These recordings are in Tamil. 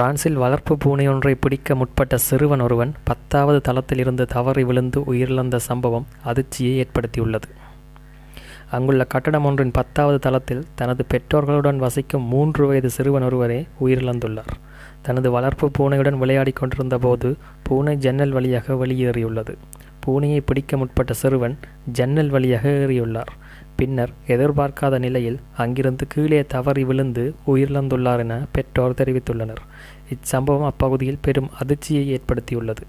பிரான்சில் வளர்ப்பு பூனையொன்றை பிடிக்க முற்பட்ட சிறுவன் ஒருவன் பத்தாவது தளத்திலிருந்து தவறி விழுந்து உயிரிழந்த சம்பவம் அதிர்ச்சியை ஏற்படுத்தியுள்ளது. அங்குள்ள கட்டடம் ஒன்றின் பத்தாவது தளத்தில் தனது பெற்றோர்களுடன் வசிக்கும் மூன்று வயது சிறுவன் ஒருவரே உயிரிழந்துள்ளார். தனது வளர்ப்பு பூனையுடன் விளையாடி கொண்டிருந்த போது பூனை ஜன்னல் வழியாக வெளியேறியுள்ளது. பூனையை பிடிக்க முற்பட்ட சிறுவன் ஜன்னல் வழியாக ஏறியுள்ளார். பின்னர் எதிர்பார்க்காத நிலையில் அங்கிருந்து கீழே தவறி விழுந்து உயிரிழந்துள்ளார் என பெற்றோர் தெரிவித்துள்ளனர். இச்சம்பவம் அப்பகுதியில் பெரும் அதிர்ச்சியை ஏற்படுத்தியுள்ளது.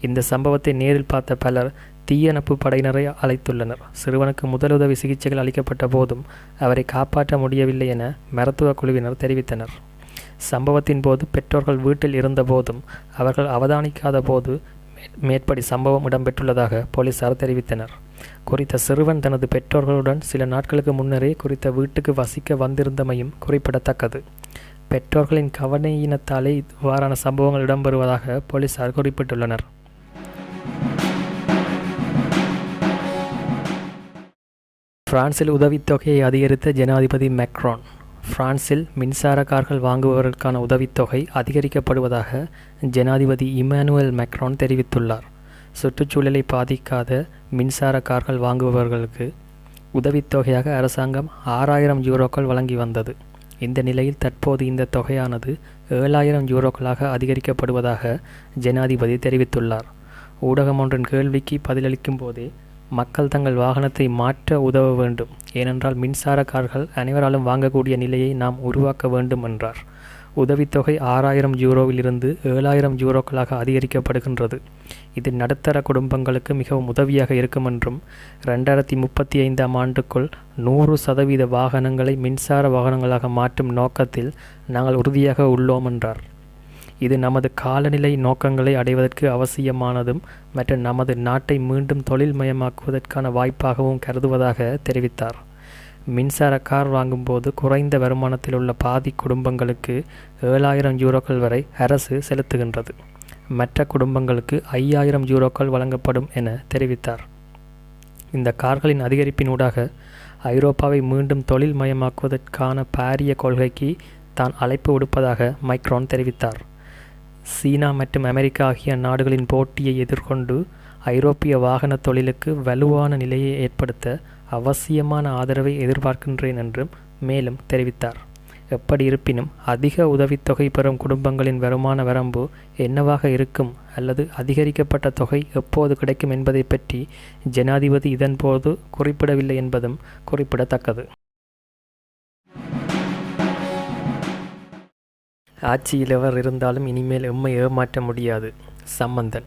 இந்த சம்பவத்தை நேரில் பார்த்த பலர் தீயணைப்பு படையினரை அழைத்துள்ளனர். சிறுவனுக்கு முதலுதவி சிகிச்சைகள் அளிக்கப்பட்ட போதும் அவரை காப்பாற்ற முடியவில்லை என மருத்துவ குழுவினர் தெரிவித்தனர். சம்பவத்தின் போது பெற்றோர்கள் வீட்டில் இருந்தபோதும் அவர்கள் அவதானிக்காத போது மேற்படி சம்பவம் இடம்பெற்றுள்ளதாக போலீசார் தெரிவித்தனர். குறித்த சிறுவன் தனது பெற்றோர்களுடன் சில நாட்களுக்கு முன்னரே குறித்த வீட்டுக்கு வசிக்க வந்திருந்தமையும் குறிப்பிடத்தக்கது. பெற்றோர்களின் கவனையினத்தாலே இவ்வாறான சம்பவங்கள் இடம்பெறுவதாக போலீசார் குறிப்பிட்டுள்ளனர். பிரான்சில் உதவித்தொகையை அதிகரித்த ஜனாதிபதி மெக்ரான் பிரான்சில் மின்சார கார்கள் வாங்குபவர்களுக்கான உதவித்தொகை அதிகரிக்கப்படுவதாக ஜனாதிபதி இமானுவேல் மெக்ரான் தெரிவித்துள்ளார். சுற்றுச்சூழலை பாதிக்காத மின்சார கார்கள் வாங்குபவர்களுக்கு உதவித்தொகையாக அரசாங்கம் ஆறாயிரம் யூரோக்கள் வழங்கி வந்தது. இந்த நிலையில் தற்போது இந்த தொகையானது ஏழாயிரம் யூரோக்களாக அதிகரிக்கப்படுவதாக ஜனாதிபதி தெரிவித்துள்ளார். ஊடகம் ஒன்றின் கேள்விக்கு பதிலளிக்கும் போதே மக்கள் தங்கள் வாகனத்தை மாற்ற உதவ வேண்டும். ஏனென்றால் மின்சார கார்கள் அனைவராலும் வாங்கக்கூடிய நிலையை நாம் உருவாக்க வேண்டும் என்றார். உதவித்தொகை ஆறாயிரம் யூரோவிலிருந்து ஏழாயிரம் யூரோக்களாக அதிகரிக்கப்படுகின்றது. இது நடுத்தர குடும்பங்களுக்கு மிகவும் உதவியாக இருக்கும் என்றும் ரெண்டாயிரத்தி முப்பத்தி ஐந்தாம் ஆண்டுக்குள் நூறு சதவீத வாகனங்களை மின்சார வாகனங்களாக மாற்றும் நோக்கத்தில் நாங்கள் உறுதியாக உள்ளோம் என்றார். இது நமது காலநிலை நோக்கங்களை அடைவதற்கு அவசியமானதும் மற்றும் நமது நாட்டை மீண்டும் தொழில்மயமாக்குவதற்கான வாய்ப்பாகவும் கருதுவதாக தெரிவித்தார். மின்சார கார் வாங்கும்போது குறைந்த வருமானத்தில் உள்ள பாதி குடும்பங்களுக்கு ஏழாயிரம் யூரோக்கள் வரை அரசு செலுத்துகின்றது. மற்ற குடும்பங்களுக்கு ஐயாயிரம் யூரோக்கள் வழங்கப்படும் என தெரிவித்தார். இந்த கார்களின் அதிகரிப்பினூடாக ஐரோப்பாவை மீண்டும் தொழில் மயமாக்குவதற்கான பாரிய கொள்கைக்கு தான் அழைப்பு விடுப்பதாக மைக்ரான் தெரிவித்தார். சீனா மற்றும் அமெரிக்கா ஆகிய நாடுகளின் போட்டியை எதிர்கொண்டு ஐரோப்பிய வாகன தொழிலுக்கு வலுவான நிலையை ஏற்படுத்த அவசியமான ஆதரவை எதிர்பார்க்கின்றேன் என்றும் மேலும் தெரிவித்தார். எப்படி இருப்பினும் அதிக உதவித்தொகை பெறும் குடும்பங்களின் வருமான வரம்பு என்னவாக இருக்கும் அல்லது அதிகரிக்கப்பட்ட தொகை எப்போது கிடைக்கும் என்பதை பற்றி ஜனாதிபதி இதன்போது குறிப்பிடவில்லை என்பதும் குறிப்பிடத்தக்கது. ஆட்சியில் எவர் இருந்தாலும் இனிமேல் எம்மை ஏமாற்ற முடியாது. சம்பந்தன்.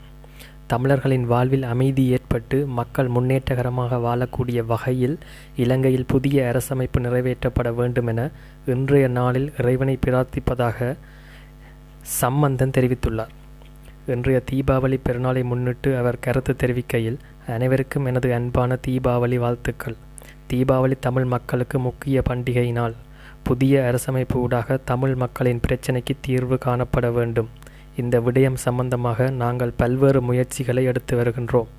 தமிழர்களின் வாழ்வில் அமைதி ஏற்பட்டு மக்கள் முன்னேற்றகரமாக வாழக்கூடிய வகையில் இலங்கையில் புதிய அரசமைப்பு நிறைவேற்றப்பட வேண்டுமென இன்றைய நாளில் இறைவனை பிரார்த்திப்பதாக சம்பந்தன் தெரிவித்துள்ளார். இன்றைய தீபாவளி பெருநாளை முன்னிட்டு அவர் கருத்து தெரிவிக்கையில் அனைவருக்கும் எனது அன்பான தீபாவளி வாழ்த்துக்கள். தீபாவளி தமிழ் மக்களுக்கு முக்கிய பண்டிகை நாள் புதிய அரசமைப்பு ஊடாக தமிழ் மக்களின் பிரச்சினைக்கு தீர்வு காணப்பட வேண்டும். இந்த விடயம் சம்பந்தமாக நாங்கள் பல்வேறு முயற்சிகளை எடுத்து வருகின்றோம்.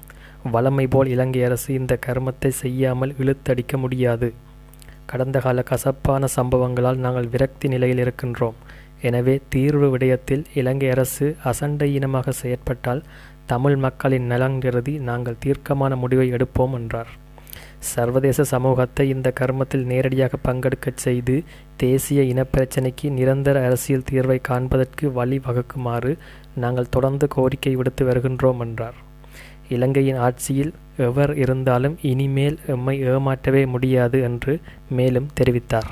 வளமை போல் இலங்கை அரசு இந்த கர்மத்தை செய்யாமல் இழுத்தடிக்க முடியாது. கடந்த கால கசப்பான சம்பவங்களால் நாங்கள் விரக்தி நிலையில் இருக்கின்றோம். எனவே தீர்வு விடயத்தில் இலங்கை அரசு அசண்டையினமாக செயற்பட்டால் தமிழ் மக்களின் நலன் கருதி நாங்கள் தீர்க்கமான முடிவை எடுப்போம் என்றார். சர்வதேச சமூகத்தை இந்த கர்மத்தில் நேரடியாக பங்கெடுக்கச் செய்து தேசிய இனப்பிரச்சினைக்கு நிரந்தர அரசியல் தீர்வை காண்பதற்கு வழி வகுக்குமாறு நாங்கள் தொடர்ந்து கோரிக்கை விடுத்து வருகின்றோம் என்றார். இலங்கையின் ஆட்சியில் எவர் இருந்தாலும் இனிமேல் எம்மை ஏமாற்றவே முடியாது என்று மேலும் தெரிவித்தார்.